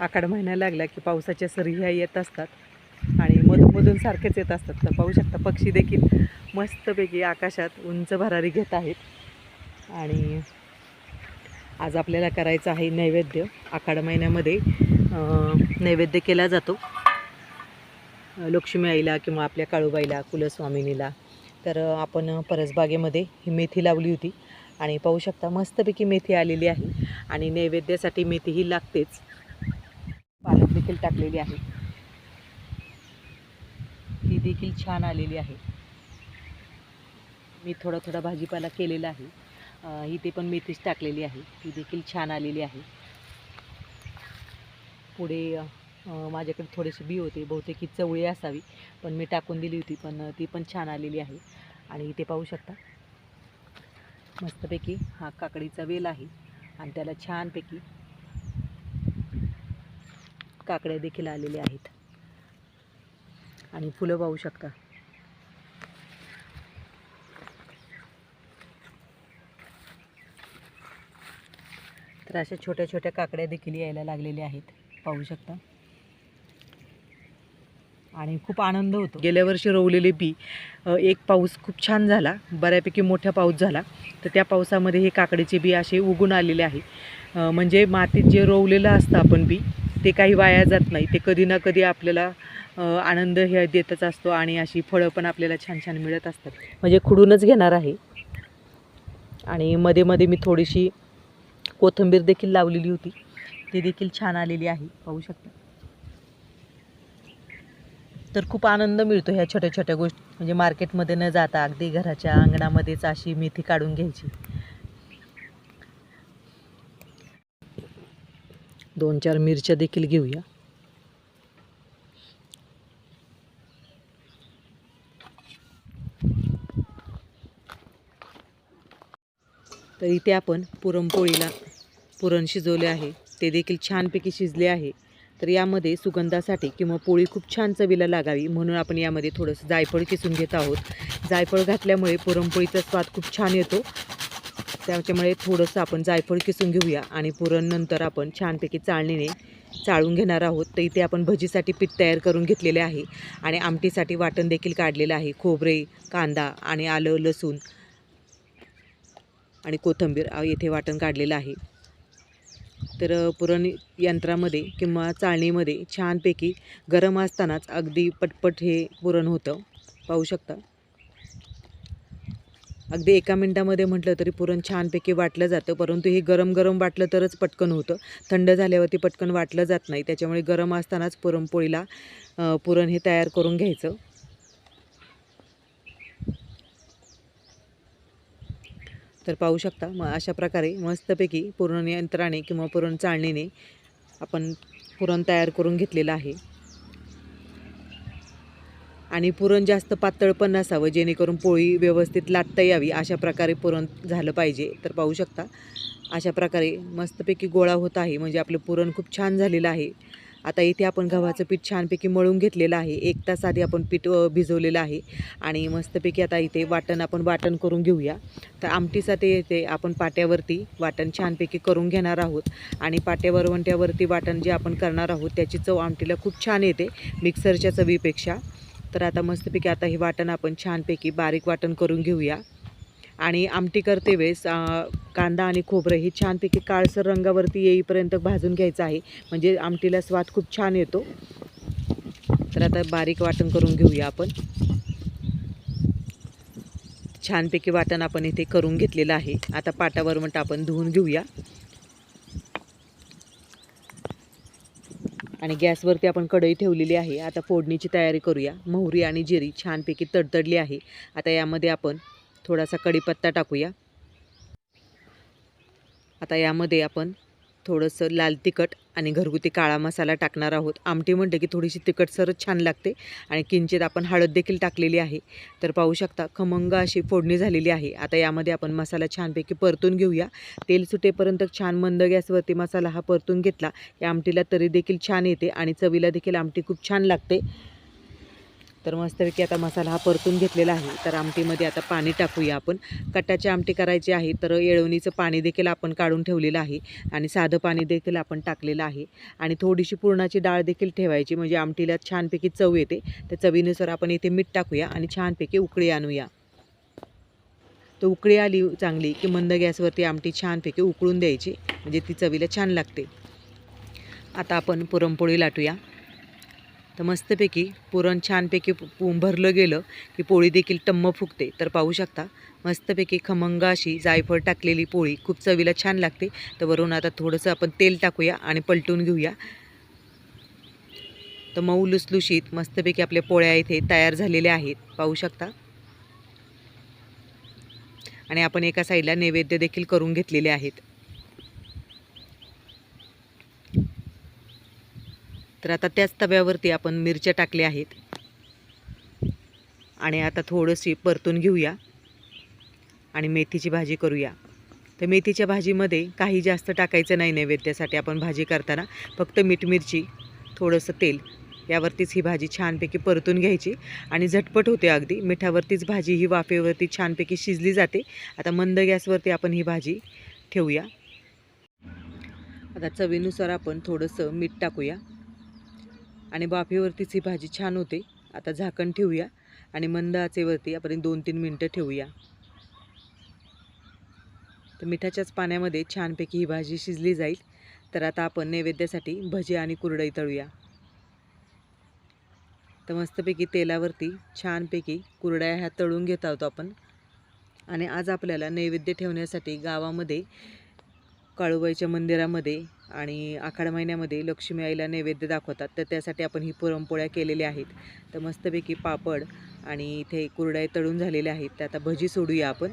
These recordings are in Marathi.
आखाड महिना लागला की पावसाच्या सरी ह्या येत असतात. आणि मधूनमधून सारखेच येत असतात. तर पाहू शकता पक्षी देखील मस्तपैकी आकाशात उंच भरारी घेत आहेत. आणि आज आपल्याला करायचं आहे नैवेद्य. आखाड महिन्यामध्ये नैवेद्य केला जातो. लक्ष्मी आईला किंवा आपल्या काळूबाईला कुलस्वामिनीला. तर आपण परसबागेमध्ये ही मेथी लावली होती. आणि पाहू शकता मस्तपैकी मेथी आलेली आहे. आणि नैवेद्यासाठी मेथी ही लागतेच. देखील टाकलेली आहे. ती देखील छान आलेली आहे. मी थोडा थोडा भाजीपाला केलेला आहे. इथे पण मेथीच टाकलेली आहे. ती देखील छान आलेली आहे. पुढे माझ्याकडे थोडेसे बी होते. बहुतेक ही चवळी असावी पण मी टाकून दिली होती पण ती पण छान आलेली आहे. आणि इथे पाहू शकता. मस्तपैकी हा काकडीचा वेल आहे आणि त्याला छानपैकी काकड्या देखील आलेल्या आहेत. आणि फुलं पाहू शकता. तर अशा छोट्या छोट्या काकड्या देखील यायला लागलेल्या आहेत. पाहू शकता. आणि खूप आनंद होतो. गेल्या वर्षी रोवलेले बी एक पाऊस खूप छान झाला. बऱ्यापैकी मोठा पाऊस झाला. तर त्या पावसामध्ये हे काकडीचे बी असे उगून आलेले आहे. म्हणजे मातीत जे रोवलेलं असतं आपण बी ते काही वाया जात नाही. ते कधी ना कधी आपल्याला आनंद हे देतच असतो आणि अशी फळं पण आपल्याला छान छान मिळत असतात. म्हणजे खुडूनच घेणार आहे. आणि मध्ये मध्ये मी थोडीशी कोथिंबीर देखील लावलेली होती. ती देखील छान आलेली आहे. पाहू शकता. तर खूप आनंद मिळतो ह्या छोट्या छोट्या गोष्टी म्हणजे मार्केटमध्ये न जाता अगदी घराच्या अंगणामध्येच अशी मेथी काढून घ्यायची. दोन चार मिरच्या देखील घेऊया. तर इथे आपण पुरणपोळीला पुरण शिजवले आहे. ते देखील छानपैकी शिजले आहे. तर यामध्ये सुगंधासाठी किंवा पोळी खूप छान चवीला लागावी म्हणून आपण यामध्ये थोडंसं जायफळ किसून घेत आहोत. जायफळ घातल्यामुळे पुरणपोळीचा स्वाद खूप छान येतो. त्याच्यामुळे थोडंसं आपण जायफळ किसून घेऊया आणि पुरण नंतर आपण छानपैकी चाळणीने चाळून घेणार आहोत. तर इथे आपण भजीसाठी पीठ तयार करून घेतलेले आहे आणि आमटीसाठी वाटण देखील काढलेलं आहे. खोबरे कांदा आणि आलं लसूण आणि कोथिंबीर येथे वाटण काढलेलं आहे. तर पुरण यंत्रामध्ये किंवा चाळणीमध्ये छानपैकी गरम असतानाच अगदी पटपट हे पुरण होतं. पाहू शकता? अगदी एका मिनटामध्ये म्हटलं तरी पुरण छानपैकी वाटलं जातं परंतु हे गरम गरम वाटलं तरच पटकन होतं. थंड झाल्यावरती पटकन वाटलं जात नाही. त्याच्यामुळे गरम असतानाच पुरणपोळीला पुरण हे तयार करून घ्यायचं. तर पाहू शकता मग अशा प्रकारे मस्तपैकी पुरण यंत्राने किंवा पुरण चाळणीने आपण पुरण तयार करून घेतलेलं आहे. आणि पुरण जास्त पातळ पण नसावं जेणेकरून पोळी व्यवस्थित लाटता यावी अशा प्रकारे पुरण झालं पाहिजे. तर पाहू शकता अशा प्रकारे मस्तपैकी गोळा होत आहे. म्हणजे आपलं पुरण खूप छान झालेलं आहे. आता इथे आपण गव्हाचं पीठ छानपैकी मळून घेतलेलं आहे. एक तास आधी आपण पीठ भिजवलेलं आहे. आणि मस्तपैकी आता इथे वाटण आपण वाटण करून घेऊया. तर आमटीसाठी येते आपण पाट्यावरती वाटण छानपैकी करून घेणार आहोत. आणि पाट्यावरवंट्यावरती वाटण जे आपण करणार आहोत त्याची चव आमटीला खूप छान येते. मिक्सरच्या चवीपेक्षा. तर आता मस्तपैकी आता हे वाटण आपण छानपैकी बारीक वाटण करून घेऊया. आणि आमटी करते वेळेस कांदा आणि खोबरं हे छानपैकी काळसर रंगावरती येईपर्यंत भाजून घ्यायचं आहे. म्हणजे आमटीला स्वाद खूप छान येतो. तर आता बारीक वाटण करून घेऊया आपण. छानपैकी वाटण आपण इथे करून घेतलेलं आहे. आता पाटावर म्हणतं आपण धुवून घेऊया. आणि गॅसवरती आपण कढई ठेवलेली आहे. आता फोडणीची तयारी करूया. मोहरी आणि जिरी छानपैकी तडतडली आहे. आता यामध्ये आपण थोडासा कढीपत्ता टाकूया. आता यामध्ये आपण थोडंसं लाल तिखट आणि घरगुती काळा मसाला टाकणार आहोत. आमटी म्हणते की थोडीशी तिखटसरच छान लागते आणि किंचित आपण हळद देखील टाकलेली आहे. तर पाहू शकता खमंग अशी फोडणी झालेली आहे. आता यामध्ये आपण मसाला छानपैकी परतून घेऊया. तेल सुटेपर्यंत छान मंद गॅसवरती मसाला हा परतून घेतला. या आमटीला तरी देखील छान येते आणि चवीला देखील आमटी खूप छान लागते. तर मस्तपैकी आता मसाला हा परतून घेतलेला आहे. तर आमटीमध्ये आता पाणी टाकूया आपण. कटाची आमटी करायची आहे तर येळवणीचं पाणी देखील आपण काढून ठेवलेलं आहे आणि साधं पाणी देखील आपण टाकलेलं आहे. आणि थोडीशी पुरणाची डाळ देखील ठेवायची म्हणजे आमटीला छानपैकी चव येते. त्या चवीनुसार आपण इथे मीठ टाकूया आणि छानपैकी उकळी आणूया. तर उकळी आली चांगली की मंद गॅसवरती आमटी छानपैकी उकळून द्यायची म्हणजे ती चवीला छान लागते. आता आपण पुरणपोळी लाटूया. तर मस्तपैकी पुरण छानपैकी पु- भरलं गेलं की पोळी देखील टम्म फुगते. तर पाहू शकता मस्तपैकी खमंग अशी जायफळ टाकलेली पोळी खूप चवीला छान लागते. तर वरून आता थोडंसं आपण तेल टाकूया आणि पलटून घेऊया. तर मऊ लुसलुशीत मस्तपैकी आपल्या पोळ्या इथे तयार झालेल्या आहेत. पाहू शकता. आणि आपण एका साईडला नैवेद्य देखील करून घेतलेले आहेत. तर आता त्याच तव्यावरती आपण मिरच्या टाकल्या आहेत. आणि आता थोडंशी परतून घेऊया. आणि मेथीची भाजी करूया. तर मेथीच्या भाजीमध्ये काही जास्त टाकायचं नाही नैवेद्यासाठी आपण भाजी करताना. फक्त मीठ मिरची थोडंसं तेल यावरतीच ही भाजी छानपैकी परतून घ्यायची. आणि झटपट होते अगदी. मिठावरतीच भाजी ही वाफेवरती छानपैकी शिजली जाते. आता मंद गॅसवरती आपण ही भाजी ठेवूया. आता चवीनुसार आपण थोडंसं मीठ टाकूया. आणि बाफेवरतीची ही भाजी छान होते. आता झाकण ठेवूया आणि मंद आचेवरती आपण दोन तीन मिनटं ठेवूया. तर मिठाच्याच पाण्यामध्ये छानपैकी ही भाजी शिजली जाईल. तर आता आपण नैवेद्यासाठी भजी आणि कुरडई तळूया. तर मस्तपैकी तेलावरती छानपैकी कुरड्या ह्या तळून घेत आहोत आपण. आणि आज आपल्याला नैवेद्य ठेवण्यासाठी गावामध्ये काळूबाईच्या मंदिरामध्ये आणि आखाड महिन्यामध्ये लक्ष्मी आईला नैवेद्य दाखवतात तर त्यासाठी आपण ही पुरणपोळ्या केलेल्या आहेत. तर मस्तपैकी पापड आणि इथे कुरडाई तळून झालेल्या आहेत. तर आता भजी सोडूया आपण.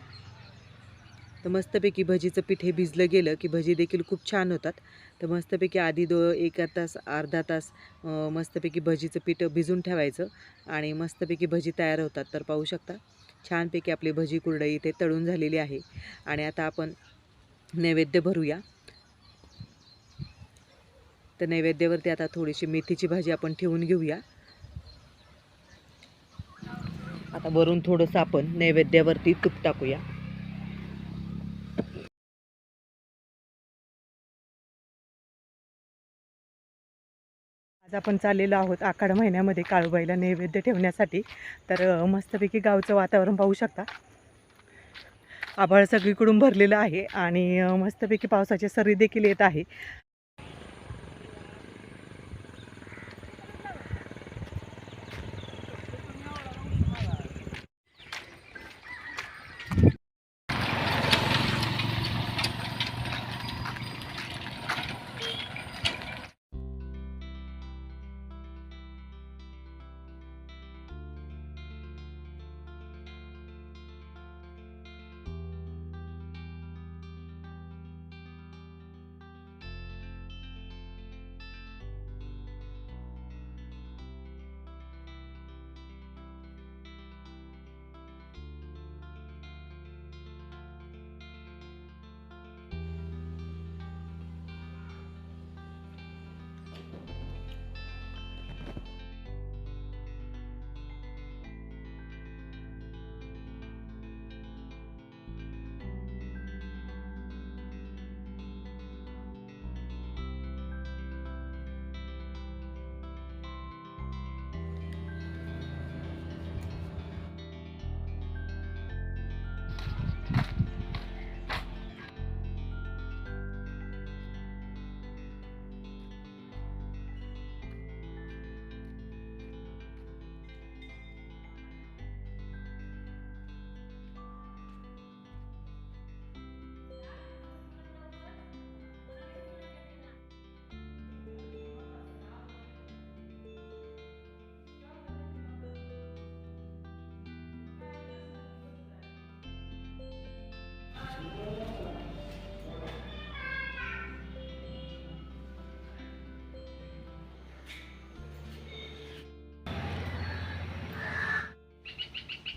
तर मस्तपैकी भजीचं पीठ हे भिजलं गेलं की भजी देखील खूप छान होतात. तर मस्तपैकी आधी दो एका तास अर्धा तास मस्तपैकी भजीचं पीठ भिजून ठेवायचं आणि मस्तपैकी भजी तयार होतात. तर पाहू शकता छानपैकी आपली भजी कुरडई इथे तळून झालेली आहे. आणि आता आपण नैवेद्य भरूया. तर नैवेद्यावरती आता थोडीशी मेथीची भाजी आपण ठेवून घेऊया. आता वरून थोडंसं आपण नैवेद्यावरती तूप टाकूया. आज आपण चाललेलो आहोत आखाड महिन्यामध्ये काळूबाईला नैवेद्य ठेवण्यासाठी. तर मस्तपैकी गावचं वातावरण पाहू शकता. आभाळ सगळीकडून भरलेलं आहे आणि मस्तपैकी पावसाचे सरी देखील येत आहे.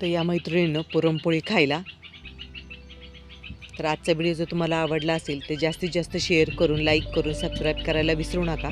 तर या मैत्रिणीनं पुरणपोळी खायला. तर आजचा व्हिडिओ जर तुम्हाला आवडला असेल तर जास्तीत जास्त शेअर करून लाईक करून सबस्क्राईब करायला विसरू नका.